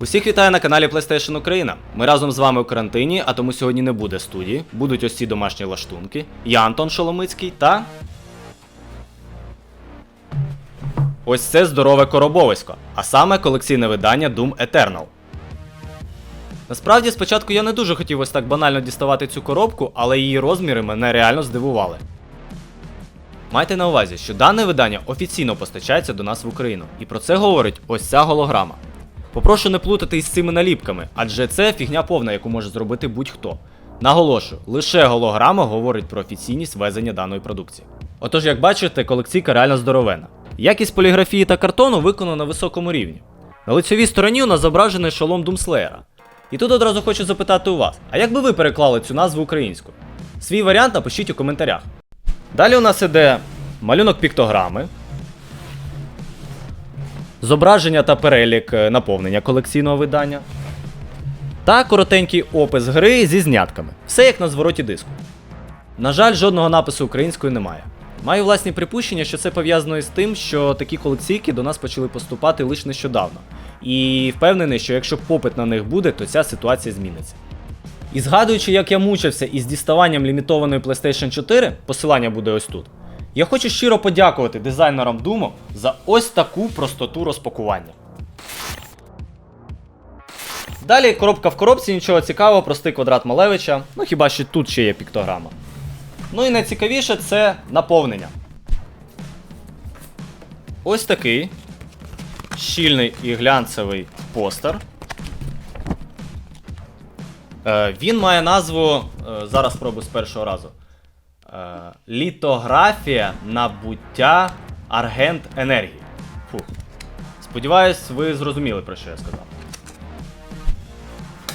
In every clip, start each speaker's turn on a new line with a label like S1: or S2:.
S1: Усіх вітаю на каналі PlayStation Україна. Ми разом з вами у карантині, а тому сьогодні не буде студії. Будуть ось ці домашні лаштунки. Я Антон Шоломицький та. Ось це здорове коробовисько, а саме колекційне видання Doom Eternal. Насправді, спочатку я не дуже хотів ось так банально діставати цю коробку, але її розміри мене реально здивували. Майте на увазі, що дане видання офіційно постачається до нас в Україну, і про це говорить ось ця голограма. Попрошу не плутати із цими наліпками, адже це фігня повна, яку може зробити будь-хто. Наголошую, лише голограма говорить про офіційність везення даної продукції. Отож, як бачите, колекційка реально здоровена. Якість поліграфії та картону виконана на високому рівні. На лицевій стороні у нас зображений шолом Думслеєра. І тут одразу хочу запитати у вас: а як би ви переклали цю назву українською? Свій варіант напишіть у коментарях. Далі у нас іде малюнок піктограми, зображення та перелік е, наповнення колекційного видання. Та коротенький опис гри зі знятками. Все як на звороті диску. На жаль, жодного напису українською немає. Маю власні припущення, що це пов'язано із тим, що такі колекційки до нас почали поступати лише нещодавно. І впевнений, що якщо попит на них буде, то ця ситуація зміниться. І згадуючи, як я мучився із діставанням лімітованої PlayStation 4, посилання буде ось тут. Я хочу щиро подякувати дизайнерам Думу за ось таку простоту розпакування. Далі коробка в коробці, нічого цікавого, простий квадрат Малевича. Ну хіба що тут ще є піктограма. Ну і найцікавіше це наповнення. Ось такий щільний і глянцевий постер. Е, він має назву. е, зараз спробую з першого разу. Е, літографія набуття аргент енергії. Фух. Сподіваюсь, ви зрозуміли, про що я сказав.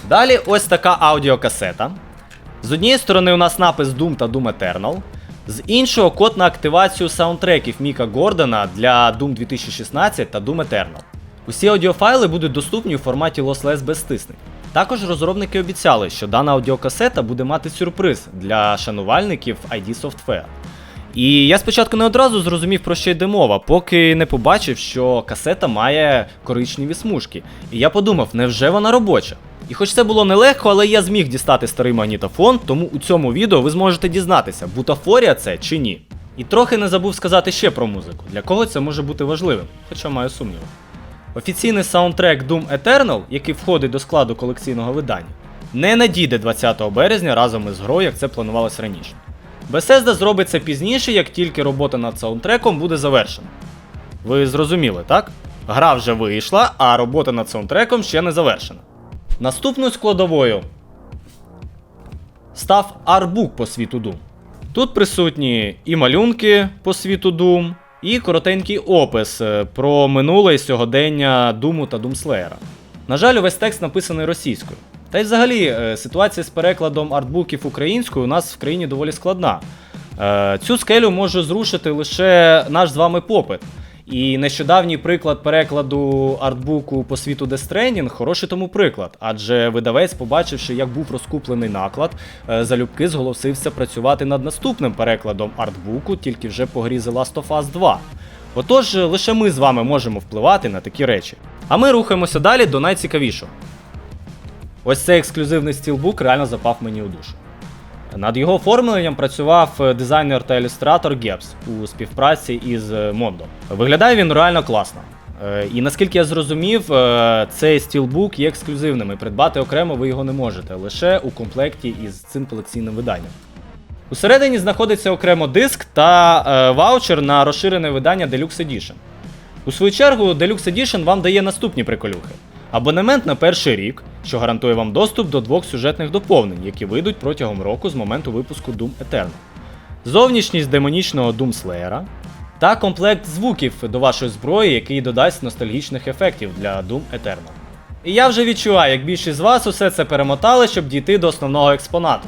S1: Далі ось така аудіокасета. З однієї сторони у нас напис Doom та Doom Eternal, з іншого код на активацію саундтреків Міка Гордона для Doom 2016 та Doom Eternal. Усі аудіофайли будуть доступні у форматі Lossless без стиснень. Також розробники обіцяли, що дана аудіокасета буде мати сюрприз для шанувальників ID Software. І я спочатку не одразу зрозумів, про що йде мова, поки не побачив, що касета має коричневі смужки. І я подумав, невже вона робоча? І хоч це було нелегко, але я зміг дістати старий магнітофон, тому у цьому відео ви зможете дізнатися, бутафорія це чи ні. І трохи не забув сказати ще про музику, для кого це може бути важливим, хоча маю сумніви. Офіційний саундтрек Doom Eternal, який входить до складу колекційного видання, не надійде 20 березня разом із грою, як це планувалось раніше. Bethesda зробить це пізніше, як тільки робота над саундтреком буде завершена. Ви зрозуміли, так? Гра вже вийшла, а робота над саундтреком ще не завершена. Наступною складовою став арбук по світу Doom. Тут присутні і малюнки по світу Doom, і коротенький опис е, про минуле сьогодення Думу та Думслеєра. На жаль, увесь текст написаний російською. Та й взагалі е, ситуація з перекладом артбуків українською у нас в країні доволі складна. Е, Цю скелю може зрушити лише наш з вами попит. І нещодавній приклад перекладу артбуку по світу Stranding хороший тому приклад, адже видавець, побачивши, як був розкуплений наклад, е, залюбки зголосився працювати над наступним перекладом артбуку, тільки вже по грі The Last of Us 2. Отож, лише ми з вами можемо впливати на такі речі. А ми рухаємося далі до найцікавішого. Ось цей ексклюзивний стілбук реально запав мені у душу. Над його оформленням працював е, дизайнер та ілюстратор Гепс у співпраці із е, Мондо. Виглядає він реально класно. Е, І наскільки я зрозумів, цей стілбук є ексклюзивним і придбати окремо ви його не можете, лише у комплекті із цим колекційним виданням. Усередині знаходиться окремо диск та ваучер на розширене видання Deluxe Edition. У свою чергу, Deluxe Edition вам дає наступні приколюхи: абонемент на перший рік, що гарантує вам доступ до двох сюжетних доповнень, які вийдуть протягом року з моменту випуску Doom Eternal, зовнішність демонічного Doom Slayer та комплект звуків до вашої зброї, який додасть ностальгічних ефектів для Doom Eternal. І я вже відчуваю, як більшість з вас усе це перемотали, щоб дійти до основного експонату.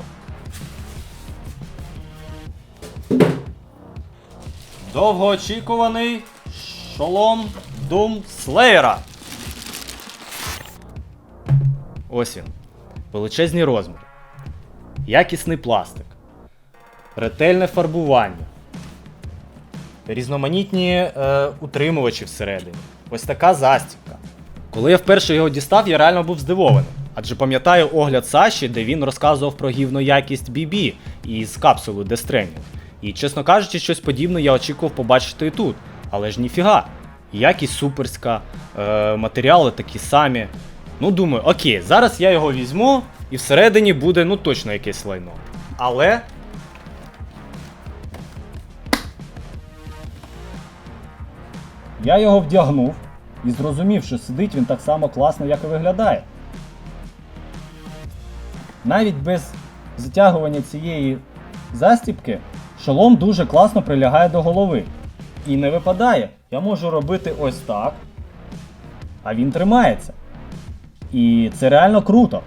S1: Довгоочікуваний шолом Doom Slayer. Ось він. Величезні розміри. Якісний пластик. Ретельне фарбування. Різноманітні е, утримувачі всередині. Ось така застібка. Коли я вперше його дістав, я реально був здивований. Адже пам'ятаю огляд Саші, де він розказував про гівно якість BB із Death Stranding. І, чесно кажучи, щось подібне я очікував побачити і тут. Але ж ніфіга. Якість суперська, е, матеріали такі самі. Ну, думаю, окей, зараз я його візьму, і всередині буде ну точно якесь лайно. Але. Я його вдягнув і зрозумів, що сидить він так само класно, як і виглядає. Навіть без затягування цієї застібки шолом дуже класно прилягає до голови. І не випадає. Я можу робити ось так. А він тримається. І це реально круто.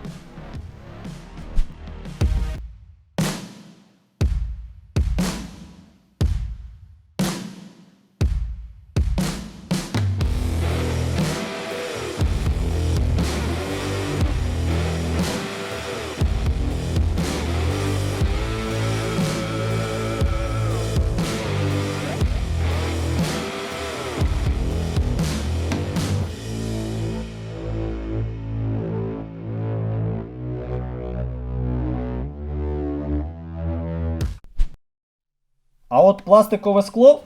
S1: А от пластикове скло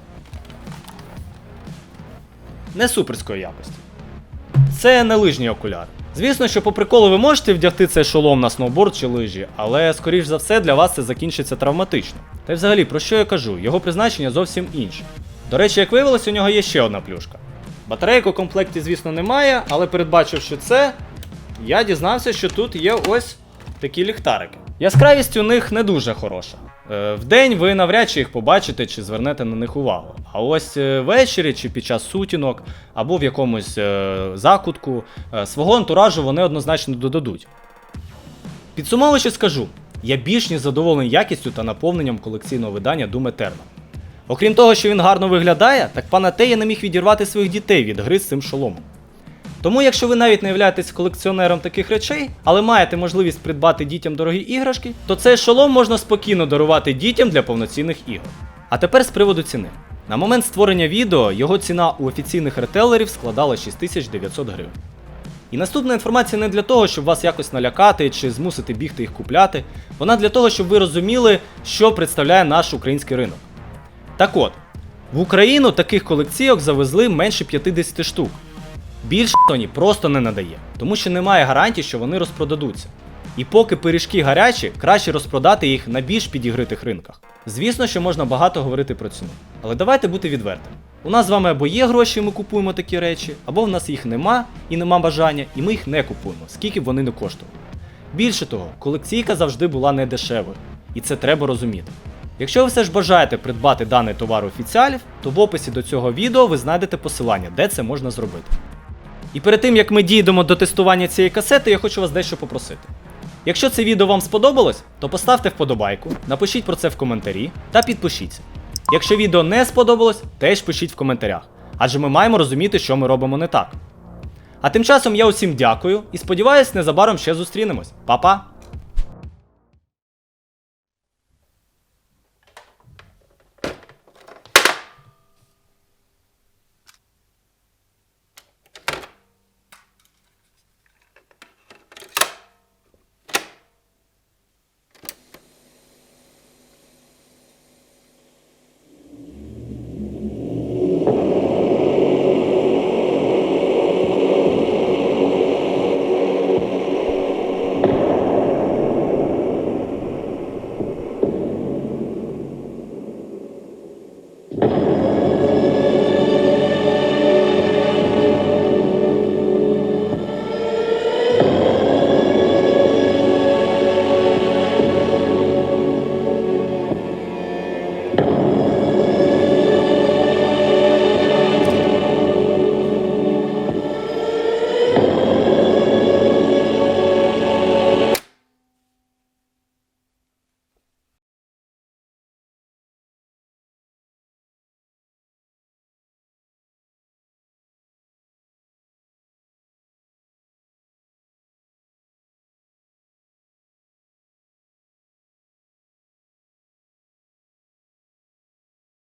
S1: не суперської якості. Це не лижні окуляри. Звісно, що по приколу ви можете вдягти цей шолом на сноуборд чи лижі, але скоріш за все для вас це закінчиться травматично. Та й взагалі, про що я кажу? Його призначення зовсім інше. До речі, як виявилось, у нього є ще одна плюшка. Батарейок у комплекті, звісно, немає, але передбачивши це, я дізнався, що тут є ось такі ліхтарики. Яскравість у них не дуже хороша. Е, Вдень ви навряд чи їх побачите чи звернете на них увагу. А ось е, ввечері чи під час сутінок, або в якомусь е, закутку свого антуражу вони однозначно додадуть. Підсумовуючи, скажу, я більш ніж задоволений якістю та наповненням колекційного видання Doom Eternal. Окрім того, що він гарно виглядає, так пан я не міг відірвати своїх дітей від гри з цим шоломом. Тому, якщо ви навіть не являєтесь колекціонером таких речей, але маєте можливість придбати дітям дорогі іграшки, то цей шолом можна спокійно дарувати дітям для повноцінних ігор. А тепер з приводу ціни. На момент створення відео його ціна у офіційних ретейлерів складала 6900 гривень. І наступна інформація не для того, щоб вас якось налякати чи змусити бігти їх купляти. Вона для того, щоб ви розуміли, що представляє наш український ринок. Так от, в Україну таких колекційок завезли менше 50 штук. Більше Sony просто не надає, тому що немає гарантій, що вони розпродадуться. І поки пиріжки гарячі, краще розпродати їх на більш підігритих ринках. Звісно, що можна багато говорити про ціну. Але давайте бути відвертими. У нас з вами або є гроші, і ми купуємо такі речі, або в нас їх нема і нема бажання, і ми їх не купуємо, скільки б вони не коштували. Більше того, колекційка завжди була не дешевою, і це треба розуміти. Якщо ви все ж бажаєте придбати даний товар офіціалів, то в описі до цього відео ви знайдете посилання, де це можна зробити. І перед тим як ми дійдемо до тестування цієї касети, я хочу вас дещо попросити. Якщо це відео вам сподобалось, то поставте вподобайку, напишіть про це в коментарі та підпишіться. Якщо відео не сподобалось, теж пишіть в коментарях, адже ми маємо розуміти, що ми робимо не так. А тим часом я усім дякую і сподіваюсь, незабаром ще зустрінемось. Па-па!